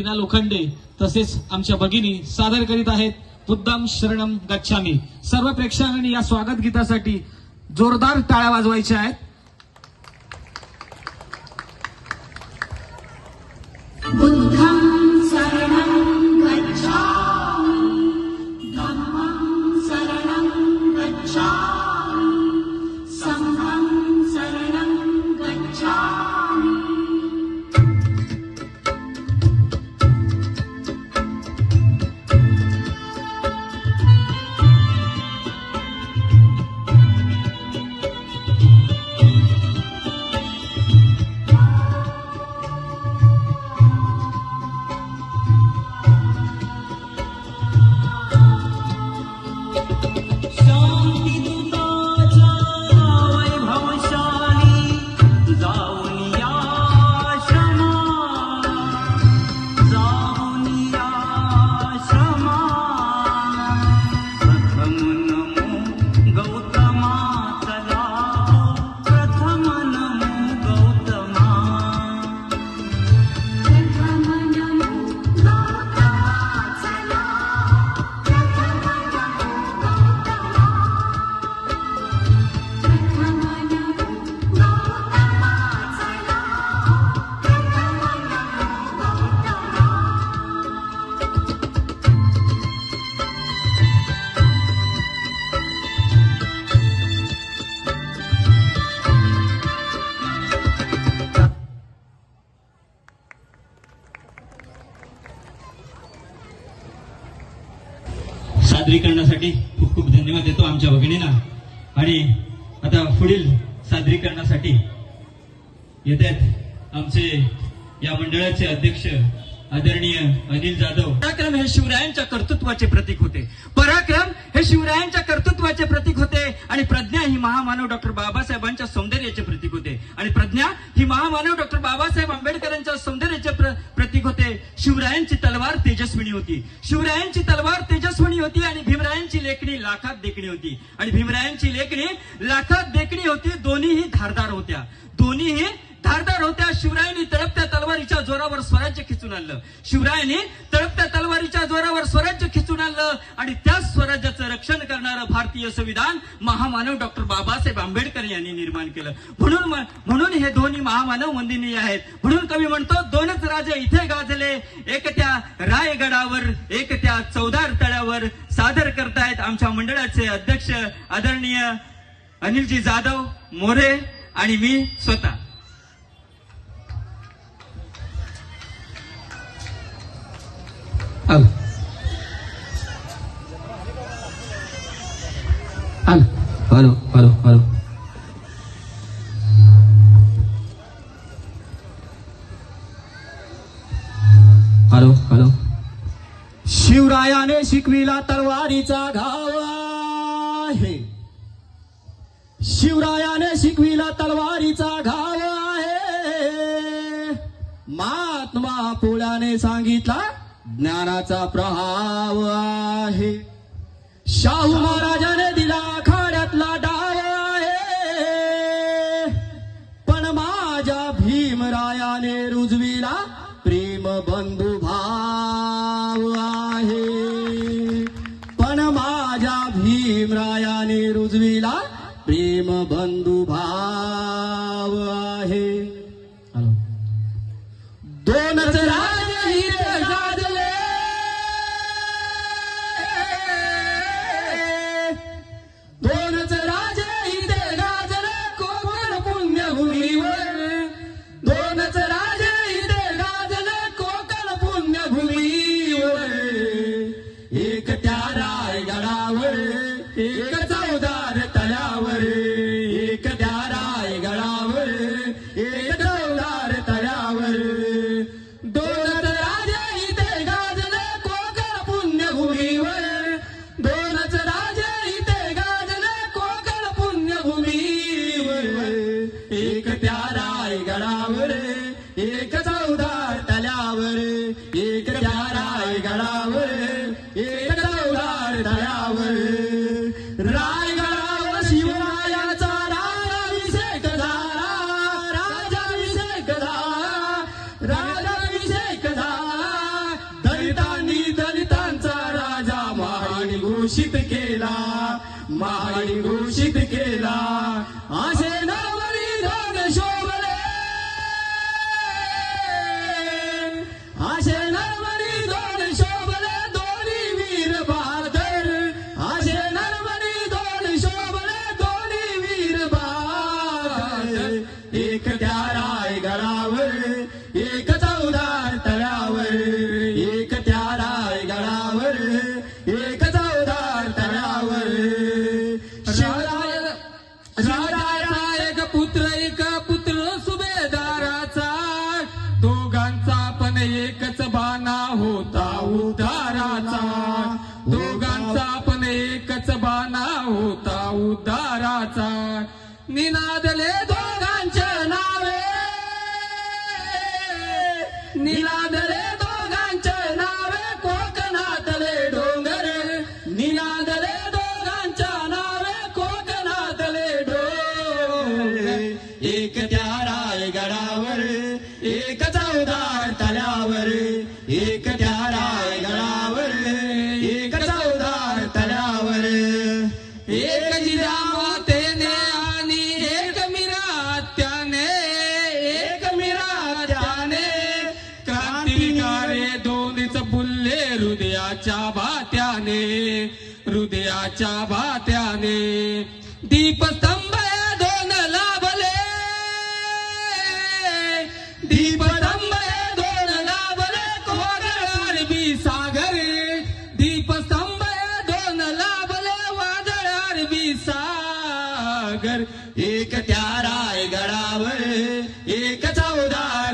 टीना लोखंडे तसेच आमच्या भगिनी सादर करीत आहेत बुद्धाम शरणम गच्छामी. सर्व प्रेक्षकांनी या स्वागत गीतासाठी जोरदार टाळ्या वाजवायच्या आहेत. सादरीकरणासाठी खूप खूप धन्यवाद देतो आमच्या भगिनींना. आणि आता पुढील सादरीकरणासाठी येत आहेत आमचे या मंडळाचे अध्यक्ष आदरणीय अनिल जाधव. पराक्रम हे शिवरायांच्या कर्तृत्वाचे प्रतीक होते. पराक्रम हे शिवरायांच्या कर्तृत्वाचे प्रतीक होते आणि प्रज्ञा ही महामानव डॉक्टर बाबासाहेबांच्या सौंदर्याचे प्रतीक होते. आणि प्रज्ञा ही महामानव डॉक्टर बाबासाहेब आंबेडकरांच्या सौंदर्य शिवरायांची तलवार तेजस्विनी होती. शिवरायांची तलवार तेजस्विनी होती आणि भीमरायांची लेखणी लाखात देखणी होती. आणि भीमरायांची लेखणी लाखात देखणी होती दोन्हीही धारदार होत्या. दोन्हीही धारदार होत्या. शिवरायांनी तळपत्या तलवारीच्या जोरावर स्वराज्य खिचून आणलं. शिवरायांनी तळपत्या तलवारीच्या जोरावर स्वराज्य खिचून आणलं आणि त्याच रक्षण करणारं भारतीय संविधान महामानव डॉक्टर बाबासाहेब आंबेडकर यांनी निर्माण केलं. म्हणून म्हणून हे दोन्ही महामानव वंदनीय आहेत. म्हणून कवी म्हणतो दोनच राजे इथे गाजले एक त्या रायगडावर एक त्या चौदार तळ्यावर सादर करतायत आमच्या मंडळाचे अध्यक्ष आदरणीय अनिलजी जाधव मोरे आणि मी स्वतः. Hello hello hello. Hello hello. शिवरायाने शिकविला तलवारीचा घाव आहे. शिवरायाने शिकविला तलवारीचा घाव आहे. महात्मा फुल्याने सांगितला ज्ञानाचा प्रभाव आहे. शाहू महाराजाने भीमरायाने रुजविला प्रेम बंधू भाव आहे. पण माझ्या भीमरायाने रुजविला प्रेम बंधू भाव एक चौदार घोषित केला. महाडी घोषित केला. आशे निनादले दोघांच्या नावे. निनादले हृदयाच्या भात्याने हृदयाच्या भात्याने दीपस्तंभ